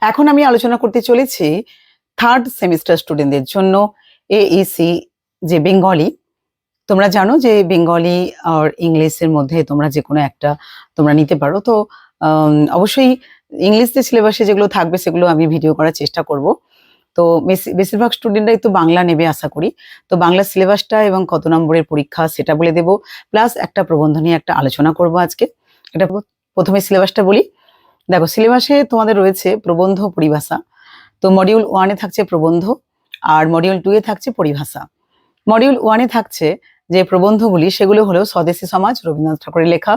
এখন আমি আলোচনা করতে চলেছি থার্ড সেমিস্টার স্টুডেন্টদের জন্য এইসি যে বেঙ্গলি তোমরা জানো যে বেঙ্গলি আর ইংলিশের মধ্যে তোমরা যে কোনো একটা তোমরা নিতে পারো। তো অবশ্যই ইংলিশ যে সিলেবাসে যেগুলো থাকবে সেগুলো আমি ভিডিও করার চেষ্টা করব। তো বেশি- বেশিরভাগ স্টুডেন্টরাই তো বাংলা নেবে আশা করি। তো বাংলা সিলেবাসটা এবং কত নম্বরের পরীক্ষা সেটা বলে দেবো। প্লাস একটা প্রবন্ধ নিয়ে একটা আলোচনা করব আজকে। এটা প্রথমে সিলেবাসটা বলি। দেখো, সিলেবাসে তোমাদের রয়েছে প্রবন্ধ, পরিভাষা। তো মডিউল ওয়ানে থাকছে প্রবন্ধ আর মডিউল টু এ থাকছে পরিভাষা। মডিউল ওয়ানে থাকছে যে প্রবন্ধগুলি, সেগুলো হলো স্বদেশী সমাজ, রবীন্দ্রনাথ ঠাকুরের লেখা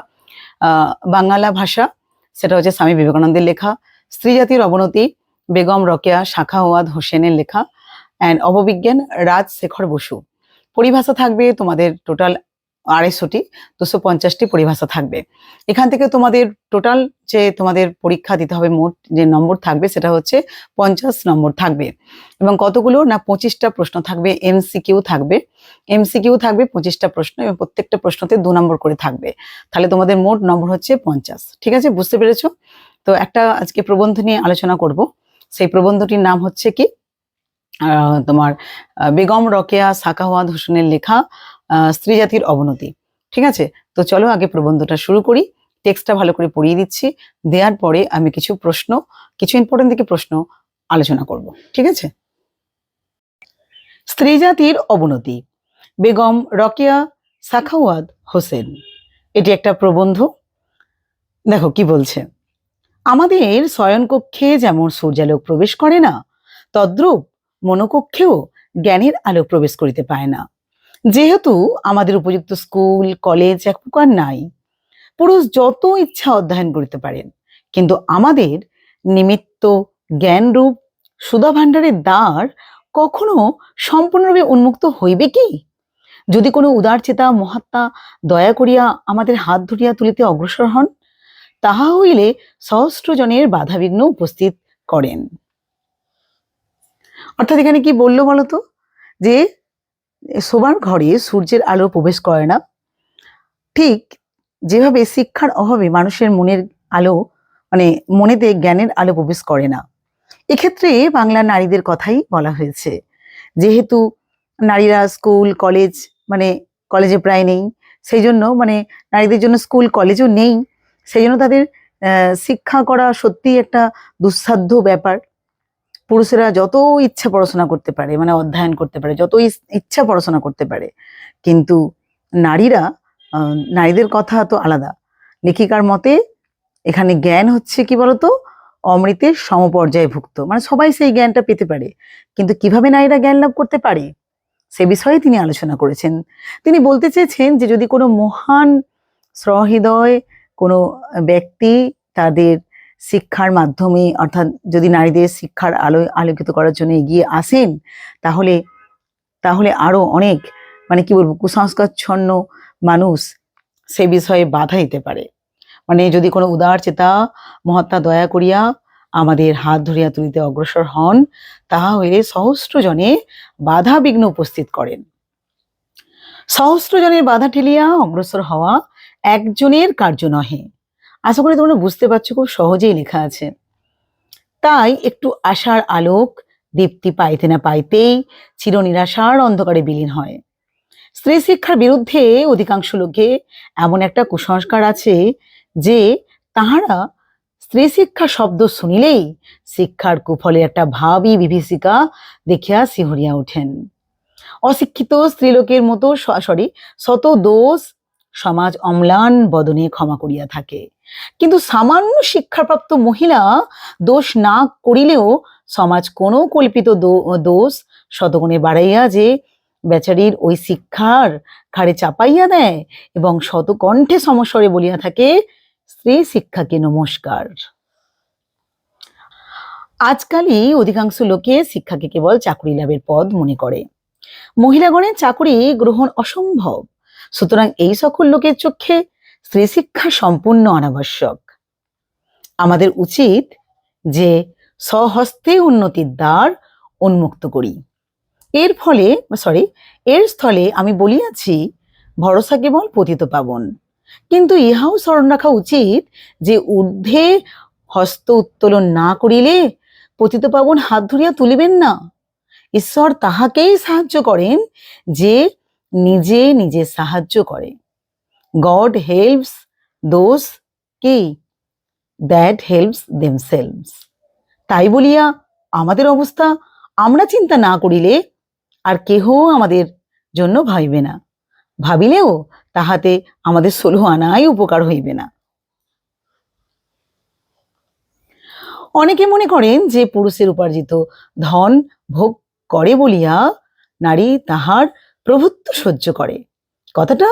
বাংলা ভাষা, সেটা হচ্ছে স্বামী বিবেকানন্দের লেখা স্ত্রী জাতির অবনতি, বেগম রকেয়া শাখাওয়াদ হোসেনের লেখা অ্যান্ড অববিজ্ঞান রাজ শেখর বসু। পরিভাষা থাকবে তোমাদের টোটাল আড়াইশোটি, দুশো পঞ্চাশটি পরিভাষা থাকবে। এখান থেকে তোমাদের টোটাল যে তোমাদের পরীক্ষা দিতে হবে, মোট যে নম্বর থাকবে, সেটা হচ্ছে পঞ্চাশ নম্বর থাকবে। এবং কতগুলো না পঁচিশটা প্রশ্ন থাকবে, এমসিকিউ থাকবে। এমসিকিউ থাকবে পঁচিশটা প্রশ্ন এবং প্রত্যেকটা প্রশ্নতে দু নম্বর করে থাকবে। তাহলে তোমাদের মোট নম্বর হচ্ছে পঞ্চাশ। ঠিক আছে? বুঝতে পেরেছ? তো একটা আজকে প্রবন্ধ নিয়ে আলোচনা করব। সেই প্রবন্ধটির নাম হচ্ছে কি? তোমার বেগম রকেয়া সাকাওয়াদ হোসেনের লেখা স্ত্রী জাতির অবনতি। ঠিক আছে? তো চলো আগে প্রবন্ধটা শুরু করি। টেক্সটটা ভালো করে পড়িয়ে দিচ্ছি। দেওয়ার পরে আমি কিছু প্রশ্ন, কিছু ইম্পর্টেন্ট দিকে প্রশ্ন আলোচনা করব। ঠিক আছে? স্ত্রী জাতির অবনতি। বেগম রকেয়া সাখাওয়াত হোসেন। এটি একটা প্রবন্ধ। দেখো কি বলছে। আমাদের শয়নকক্ষে যেমন সূর্যালোক প্রবেশ করে না, তদ্রূপ মনোকক্ষেও জ্ঞানের আলো প্রবেশ করিতে পায় না। যেহেতু আমাদের উপযুক্ত স্কুল, কলেজ এক প্রকার নাই, পুরুষ যত ইচ্ছা অধ্যয়ন করিতে পারেন, কিন্তু আমাদের নিমিত্ত জ্ঞানরূপ সুধা ভাণ্ডারের দ্বার কখনো সম্পূর্ণরূপে উন্মুক্ত হইবে কি? যদি কোনো উদারচেতা মহাত্মা দয়া করিয়া আমাদের হাত ধরিয়া তুলিতে অগ্রসর হন, তাহা হইলে সহস্র জনের বাধাবিঘ্ন উপস্থিত করেন। অর্থাৎ এখানে কি বলল বলতো? যে শোবার ঘরে সূর্যের আলো প্রবেশ করে না। ঠিক যেভাবে শিক্ষার অভাবে মানুষের মনের আলো মানে মনেতে জ্ঞানের আলো প্রবেশ করে না। এক্ষেত্রে বাংলা নারীদের কথাই বলা হয়েছে। যেহেতু নারীরা স্কুল, কলেজ মানে কলেজে প্রায় নেই সেই জন্য মানে নারীদের জন্য স্কুল, কলেজও নেই সেই জন্য তাদের শিক্ষা করা সত্যিই একটা দুঃসাধ্য ব্যাপার। পুরুষেরা যত ইচ্ছা পড়াশোনা করতে পারে মানে অধ্যয়ন করতে পারে, যত ইচ্ছা পড়াশোনা করতে পারে, কিন্তু নারীরা নারীদের কথা তো আলাদা। লেখিকার মতে এখানে জ্ঞান হচ্ছে কি বলতো? অমৃতের সমপর্যায়ে ভুক্ত মানে সবাই সেই জ্ঞানটা পেতে পারে। কিন্তু কীভাবে নারীরা জ্ঞান লাভ করতে পারে? সে বিষয়ে তিনি আলোচনা করেছেন। তিনি বলতে চেয়েছেন যে যদি কোনো মহান সহৃদয় কোনো ব্যক্তি তাদের শিক্ষার মাধ্যমে, অর্থাৎ যদি নারীদের শিক্ষার আলো আলোকিত করার জন্য এগিয়ে আসেন, তাহলে তাহলে আরও অনেক মানে কি বলব, কুসংস্কারচ্ছন্ন মানুষ সে বিষয়ে বাধা দিতে পারে। মানে যদি কোনো উদার চেতা মহাত্মা দয়া করিয়া আমাদের হাত ধরিয়া তুলিতে অগ্রসর হন তাহা হইলে সহস্র জনে বাধা বিঘ্ন উপস্থিত করেন। সহস্র জনের বাধা ঠেলিয়া অগ্রসর হওয়া একজনের কার্য নহে। আশা করি তোমরা বুঝতে পারছ, খুব সহজেই লেখা আছে। তাই একটু আশার আলোক, দীপ্তি পাইতে না পাইতেই চির নিরাশার অন্ধকারে বিলীন হয়। স্ত্রী শিক্ষার বিরুদ্ধে অধিকাংশ লোকে এমন একটা কুসংস্কার আছে যে তাহারা স্ত্রী শিক্ষা শব্দ শুনিলেই শিক্ষার কুফলে একটা ভাবি বিভীষিকা দেখিয়া শিহরিয়া ওঠেন। অশিক্ষিত স্ত্রীলোকের মতো সরি শত দোষ সমাজ অম্লান বদনে ক্ষমা করিয়া থাকে। কিন্তু সামান্য শিক্ষাপ্রাপ্ত মহিলা দোষ না করিলেও সমাজ কোনো কল্পিত দোষ শতগুণে বাড়াইয়া যে বেচারির ওই শিক্ষার ঘাড়ে চাপাইয়া দেয় এবং শতকণ্ঠে সমস্বরে বলিয়া থাকে, স্ত্রী শিক্ষাকে নমস্কার। আজকালই অধিকাংশ লোকে শিক্ষাকে কেবল চাকরি লাভের পদ মনে করে। মহিলাগণের চাকরি গ্রহণ অসম্ভব। সুতরাং এই সকল লোকের চোখে স্ত্রী শিক্ষা সম্পূর্ণ অনাবশ্যক। আমাদের উচিত যে স্বহস্তে উন্নতির দ্বার উন্মুক্ত করি। এর ফলে সরি এর স্থলে আমি বলিয়াছি, ভরসা কেবল পতিত পাবন। কিন্তু ইহাও স্মরণ রাখা উচিত যে ঊর্ধ্বে হস্ত উত্তোলন না করিলে পতিত পাবন হাত ধরিয়া তুলিবেন না। ঈশ্বর তাহাকেই সাহায্য করেন যে নিজে নিজে সাহায্য করে। গড হেল্পস দোজ কি? দ্যাট হেল্পস দেমসেলভস তাই বলিয়া আমাদের অবস্থা আমরা চিন্তা না করিলে আর কেহ আমাদের জন্য ভাবিবে না। ভাবিলেও তাহাতে আমাদের ষোলো আনাই উপকার হইবে না। অনেকে মনে করেন যে পুরুষের উপার্জিত ধন ভোগ করে বলিয়া নারী তাহার প্রভুত্ব সহ্য করে। কথাটা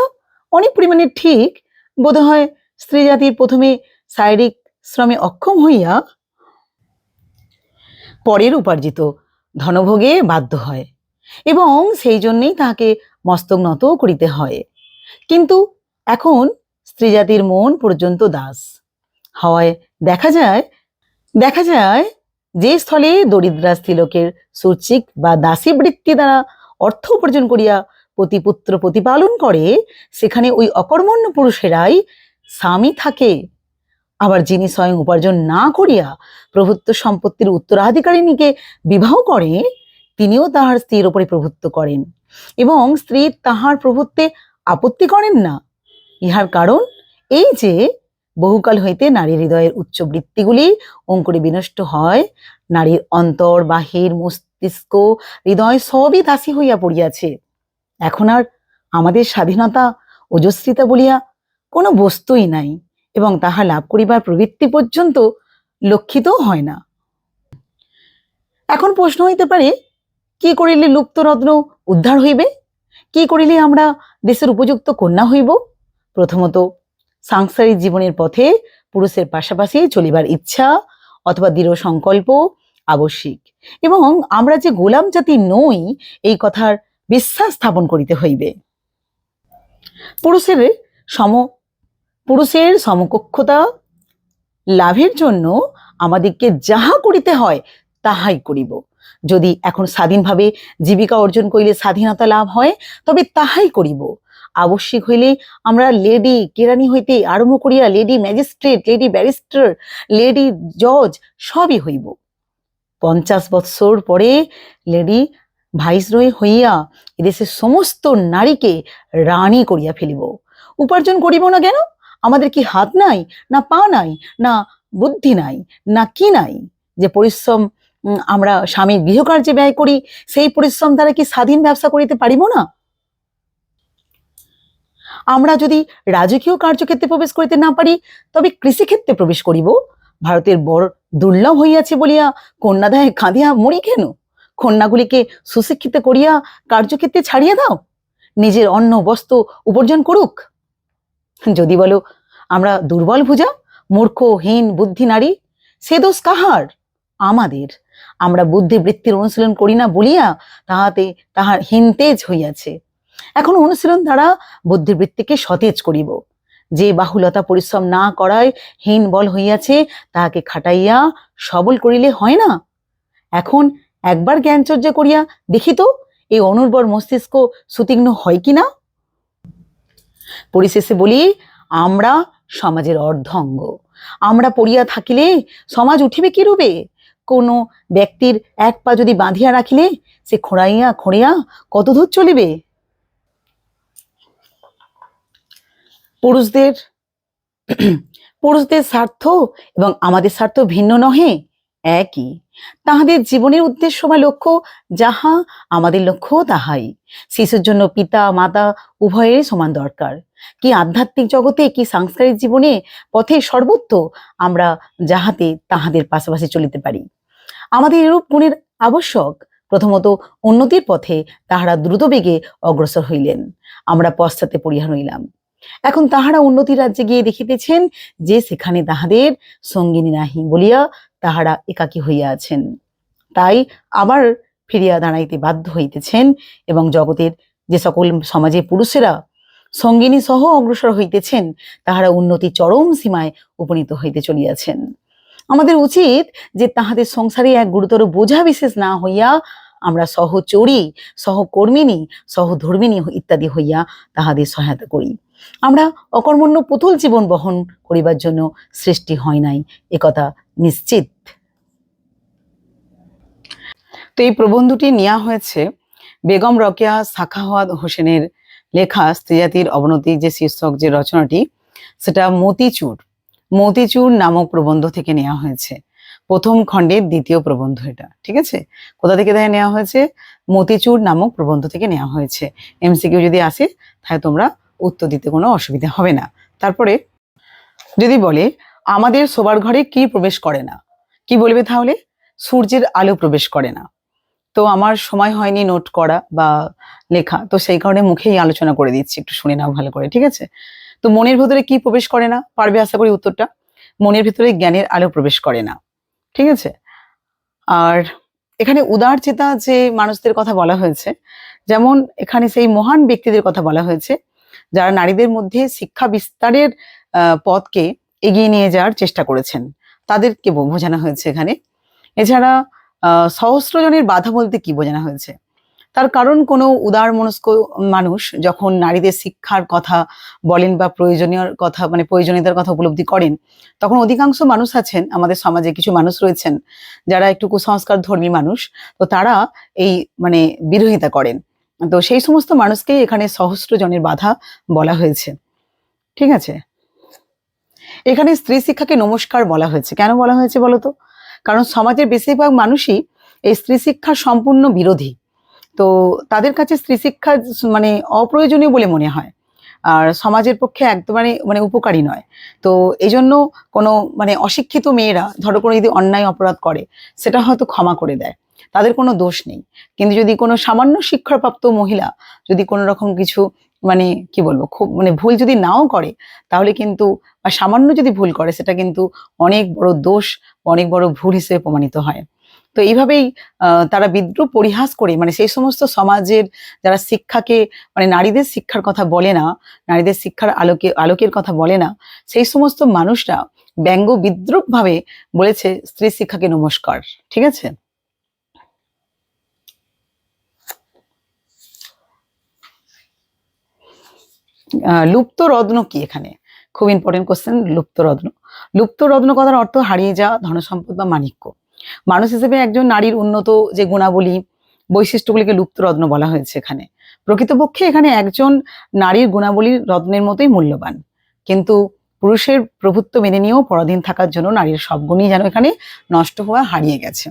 অনেক পরিমাণে ঠিক। বোধহয় স্ত্রী জাতির প্রথমে শারীরিক শ্রমে অক্ষম হইয়া পরের উপার্জিত ধনভোগে বাধ্য হয় এবং সেই জন্যেই তাহাকে মস্তক নত করিতে হয়। কিন্তু এখন স্ত্রী জাতির মন পর্যন্ত দাস। হয় দেখা যায় দেখা যায় যে স্থলে দরিদ্রা স্ত্রীলোকের সূচিক বা দাসী বৃত্তি দ্বারা অর্থ উপার্জন করিয়া প্রতিপুত্র প্রতিপালন করে, সেখানে ওই অকর্মণ্য পুরুষেরাই স্বামী থাকে। আবার যিনি স্বয়ং উপার্জন না করিয়া প্রভুত্ব সম্পত্তির উত্তরাধিকারিণীকে বিবাহ করে, তিনিও তাহার স্ত্রীর ওপরে প্রভুত্ব করেন এবং স্ত্রী তাহার প্রভুত্বে আপত্তি করেন না। ইহার কারণ এই যে, বহুকাল হইতে নারীর হৃদয়ের উচ্চ বৃত্তিগুলি অঙ্কুরে বিনষ্ট হয়, নারীর অন্তর, বাহির, মস্তিষ্ক হৃদয় সবই দাসী হইয়া পড়িয়াছে। এখন আর আমাদের স্বাধীনতা ওজস্বিতা বলিয়া কোনো বস্তুই নাই এবং তাহা লাভ করিবার প্রবৃত্তি পর্যন্ত লক্ষিতও হয় না। এখন প্রশ্ন হইতে পারে, কি করিলে লুপ্ত রত্ন উদ্ধার হইবে? কি করিলে আমরা দেশের উপযুক্ত কন্যা হইব? প্রথমত, সাংসারিক জীবনের পথে পুরুষের পাশাপাশি চলিবার ইচ্ছা অথবা দৃঢ় সংকল্প আবশ্যিক। এবং আমরা যে গোলাম জাতি নই, এই কথার বিশ্বাস স্থাপন করিতে হইবে। পুরুষের সম, পুরুষের সমকক্ষতা লাভের জন্য আমাদেরকে যাহা করিতে হয়, তাহাই করিব। যদি এখন স্বাধীনভাবে জীবিকা অর্জন করিলে স্বাধীনতা লাভ হয়, তবে তাহাই করিব। আবশ্যিক হইলে আমরা লেডি কেরানি হইতে আরম্ভ করিয়া lady magistrate, lady barrister, lady জজ সবই হইব। পঞ্চাশ বৎসর পরে লেডি ভাইসরয় হইয়া এদেশের সমস্ত নারীকে রানী করিয়া ফেলিব। উপার্জন করিব না কেন? আমাদের কি হাত নাই, না পা নাই, না বুদ্ধি নাই, না কি নাই? যে পরিশ্রম আমরা স্বামীর গৃহকার্যে ব্যয় করি, সেই পরিশ্রম দ্বারা কি স্বাধীন ব্যবসা করিতে পারিব না? আমরা যদি রাজকীয় কার্যক্ষেত্রে প্রবেশ করিতে না পারি, তবে কৃষিক্ষেত্রে প্রবেশ করিব। ভারতের বড় দুর্লভ হইয়াছে বলিয়া কন্যাদায় কাঁদিয়া মরি কেন? কন্যাগুলিকে সুশিক্ষিত করিয়া কার্যক্ষেত্রে ছাড়িয়া দাও। নিজের অন্ন বস্ত্র উপার্জন করুক। যদি বলো, আমরা দুর্বল ভুজা মূর্খ হীন বুদ্ধি নারী সে দোষ কাহার? আমাদের। আমরা বুদ্ধি বৃত্তির অনুশীলন করি না বলিয়া তাহাতে তাহার হিনতেজ হইয়াছে। এখন অনুশীলন দ্বারা বুদ্ধিবৃত্তিকে সতেজ করিব। যে বাহুলতা পরিশ্রম না করায় হীন বল হইয়াছে, তাহাকে খাটাইয়া সবল করিলে হয় না? এখন একবার জ্ঞান চর্চা করিয়া দেখি তো, এই অনুর্বর মস্তিষ্ক সুতীক্ষ্ণ হয় কি না পরিশেষে বলি, আমরা সমাজের অর্ধঙ্গ। আমরা পড়িয়া থাকিলে সমাজ উঠিবে কি রূপে কোনো ব্যক্তির এক পা যদি বাঁধিয়া রাখিলে, সে খোঁড়াইয়া খোঁড়িয়া কত দূর চলিবে? পুরুষদের পুরুষদের স্বার্থ এবং আমাদের স্বার্থ ভিন্ন নহে, একই। তাহাদের জীবনের উদ্দেশ্য বা লক্ষ্য যাহা, আমাদের লক্ষ্য তাহাই। শিশুর জন্য পিতা, মাতা উভয়েরই সমান দরকার। কি আধ্যাত্মিক জগতে, কি সাংস্কারিক জীবনে পথে সর্বত্র আমরা যাহাতে তাহাদের পাশাপাশি চলিতে পারি। আমাদের এরূপ গুণের আবশ্যক। প্রথমত, উন্নতির পথে তাহারা দ্রুত বেগে অগ্রসর হইলেন। আমরা পশ্চাতে পড়িয়া রইলাম এখন তাহারা উন্নতি রাজ্যে গিয়ে দেখিতেছেন যে সেখানে তাহাদের সঙ্গিনী নাহি বলিয়া তাহারা একাকী হইয়া আছেন। তাই আবার ফিরিয়া দাঁড়াইতে বাধ্য হইতেছেন এবং জগতের যে সকল সমাজে পুরুষেরা সঙ্গিনী সহ অগ্রসর হইতেছেন, তাহারা উন্নতি চরম সীমায় উপনীত হইতে চলিয়াছেন। আমাদের উচিত যে তাহাদের সংসারে এক গুরুতর বোঝা বিশেষ না হইয়া আমরা সহচরী, সহকর্মিনী, সহধর্মিনী ইত্যাদি হইয়া তাহাদের সহায়তা করি। আমরা অকর্মণ্য পুতুল জীবন বহন করিবার জন্য সৃষ্টি হয় নাই একথা নিশ্চিত। তো এই প্রবন্ধটি নেওয়া হয়েছে বেগম রকেয়া সাখাওয়াত হোসেনের লেখা স্ত্রীজাতির অবনতি যে শীর্ষক যে রচনাটি, সেটা মতিচুর। মতিচুর নামক প্রবন্ধ থেকে নেওয়া হয়েছে। প্রথম খণ্ডের দ্বিতীয় প্রবন্ধ এটা, ঠিক আছে? কোথা থেকে দেখে নেওয়া হয়েছে? মতিচুর নামক প্রবন্ধ থেকে নেওয়া হয়েছে। এমসি এমসিকিউ যদি আসে, তাহলে তোমরা উত্তর দিতে কোনো অসুবিধা হবে না। তারপরে যদি বলে, আমাদের শোবার ঘরে কি প্রবেশ করে না? কি বলবে তাহলে? সূর্যের আলো প্রবেশ করে না। তো আমার সময় হয়নি নোট করা বা লেখা। তো সেই কারণে মুখেই আলোচনা করে দিচ্ছি, একটু শুনে নাও ভালো করে, ঠিক আছে? তো মনের ভেতরে কি প্রবেশ করে না? পারবে আশা করি উত্তরটা? মনের ভেতরে জ্ঞানের আলো প্রবেশ করে না, ঠিক আছে? আর এখানে উদার চেতা যে মানুষদের কথা বলা হয়েছে, যেমন এখানে সেই মহান ব্যক্তিদের কথা বলা হয়েছে যারা নারীদের মধ্যে শিক্ষা বিস্তারের পথকে এগিয়ে নিয়ে যাওয়ার চেষ্টা করেছেন তাদেরকে বোঝানো হয়েছে এখানে। এছাড়া আহ, সহস্র জনের বাধা বলতে কি বোঝানো হয়েছে? তার কারণ কোনো উদার মনস্ক মানুষ যখন নারীদের শিক্ষার কথা বলেন বা প্রয়োজনীয় কথা মানে প্রয়োজনীয়তার কথা উপলব্ধি করেন তখন অধিকাংশ মানুষ আছেন আমাদের সমাজে কিছু মানুষ রয়েছেন যারা একটু কুসংস্কার ধর্মী মানুষ তো তারা এই মানে বিরোধিতা করেন। তো সেই সমস্ত মানুষকেই এখানে সহস্র জনের বাধা বলা হয়েছে। ঠিক আছে? এখানে স্ত্রী শিক্ষাকে নমস্কার বলা হয়েছে। কেন বলা হয়েছে বলতো? কারণ সমাজের বেশিরভাগ মানুষই এই স্ত্রী শিক্ষার সম্পূর্ণ বিরোধী। তো তাদের কাছে স্ত্রী শিক্ষা মানে অপ্রয়োজনীয় বলে মনে হয়। আর সমাজের পক্ষে একদমই মানে উপকারী নয়। তো এই জন্য কোনো মানে অশিক্ষিত মেয়েরা, ধরো কোনো যদি অন্যায় অপরাধ করে, সেটা হয়তো ক্ষমা করে দেয়। তাদের কোনো দোষ নেই। কিন্তু যদি কোনো সামান্য শিক্ষাপ্রাপ্ত মহিলা যদি কোনো রকম কিছু মানে কি বলব, খুব মানে ভুল যদি নাও করে, তাহলে কিন্তু বা সামান্য যদি ভুল করে, সেটা কিন্তু অনেক বড় দোষ, অনেক বড় ভুল হিসেবে প্রমাণিত হয়। তো এইভাবেই তারা বিদ্রুপ পরিহাস করে মানে সেই সমস্ত সমাজের যারা শিক্ষাকে মানে নারীদের শিক্ষার কথা বলে না, নারীদের শিক্ষার আলোকে, আলোকের কথা বলে না, সেই সমস্ত মানুষরা ব্যঙ্গ বিদ্রুপ ভাবে বলেছে স্ত্রী শিক্ষাকে নমস্কার। ঠিক আছে? লুপ্ত রত্ন কি এখানে? খুব ইম্পর্টেন্ট কোশ্চেন লুপ্ত রত্ন। লুপ্ত রত্ন কথার অর্থ হারিয়ে যাওয়া, ধনসম্পদ বা মাণিক্য। মানুষ হিসেবে একজন নারীর উন্নত যে গুণাবলী, বৈশিষ্ট্যগুলিকে লুপ্ত রত্ন বলা হয়েছে এখানে। প্রকৃতপক্ষে এখানে একজন নারীর গুণাবলীর রত্নের মতোই মূল্যবান। কিন্তু পুরুষের প্রভুত্ব মেনে নিয়েও পরাধীন থাকার জন্য নারীর সব গুণই যেন এখানে নষ্ট হওয়া, হারিয়ে গেছে।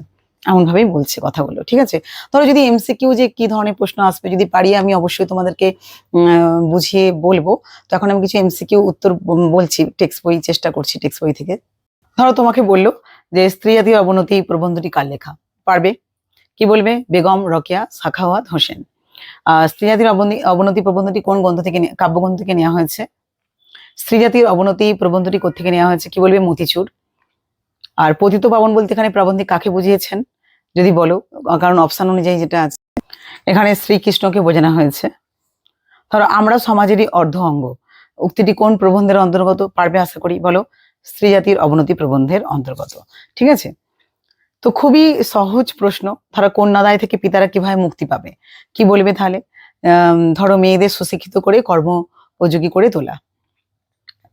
এমন ভাবেই বলছে কথাগুলো, ঠিক আছে? ধরো যদি এমসিকিউ যে কি ধরনের প্রশ্ন আসবে, যদি পারি আমি অবশ্যই তোমাদেরকে বুঝিয়ে বলব। তখন আমি কিছু এমসিকিউ উত্তর বলছি টেক্সট বই, চেষ্টা করছি টেক্সট বই থেকে। ধরো তোমাকে বলল যে, স্ত্রী জাতীয় অবনতি প্রবন্ধটি কার লেখা? পারবে? কি বলবে? বেগম, রকিয়া, সাখাওয়াত, হোসেন। স্ত্রী জাতির অবনতি প্রবন্ধটি কোন গ্রন্থ থেকে কাব্যগ্রন্থ থেকে নেওয়া হয়েছে? স্ত্রী জাতির অবনতি প্রবন্ধটি কোথেকে নেওয়া হয়েছে? কি বলবে? মতিচুর। আর পতিত পাবন বলতে এখানে প্রবন্ধিক কাকে বুঝিয়েছেন? যদি বলো, কারণ অপশন অনুযায়ী যেটা আছে, এখানে শ্রীকৃষ্ণকে বোঝানো হয়েছে। ধরো, আমরা সমাজেরই অর্ধ অঙ্গ। উক্তিটি কোন প্রবন্ধের অন্তর্গত পারবে আশা করি, বলো স্ত্রী জাতির অবনতি প্রবন্ধের অন্তর্গত। ঠিক আছে? তো খুবই সহজ প্রশ্ন। ধরো, কন্যাদায় থেকে পিতারা কীভাবে মুক্তি পাবে? কি বলবে তাহলে? ধরো, মেয়েদের সুশিক্ষিত করে, কর্ম উপযোগী করে তোলা।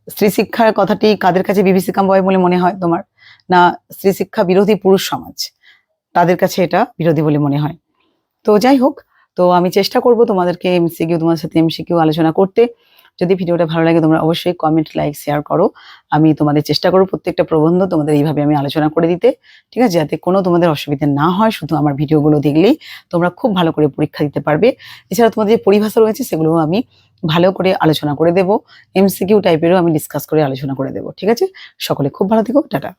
স্ত্রী শিক্ষার কথাটি কাদের কাছে বিভীষিকাম বয় বলে মনে হয় তোমার? না স্ত্রী শিক্ষা বিরোধী পুরুষ সমাজ। তাদের কাছে এটা বিরোধী বলে মনে হয়। তো যাই হোক, তো আমি চেষ্টা করব তোমাদেরকে এমসিকিউ তোমার সাথে এমসিকিউ আলোচনা করতে। যদি ভিডিওটা ভালো লাগে, তোমরা অবশ্যই কমেন্ট লাইক শেয়ার করো। আমি তোমাদের চেষ্টা করব প্রত্যেকটা প্রবন্ধ তোমাদের এইভাবে আমি আলোচনা করে দিতে। ঠিক আছে? যাতে কোনো তোমাদের অসুবিধা না হয়, শুধু আমার ভিডিওগুলো দেখলেই তোমরা খুব ভালো করে পরীক্ষা দিতে পারবে। এছাড়া তোমাদের যে পরিভাষা রয়েছে সেগুলো আমি ভালো করে আলোচনা করে দেবো। এমসিকিউ টাইপেরও আমি ডিসকাস করে আলোচনা করে দেবো। ঠিক আছে? সকলে খুব ভালো থেকো। টাটা।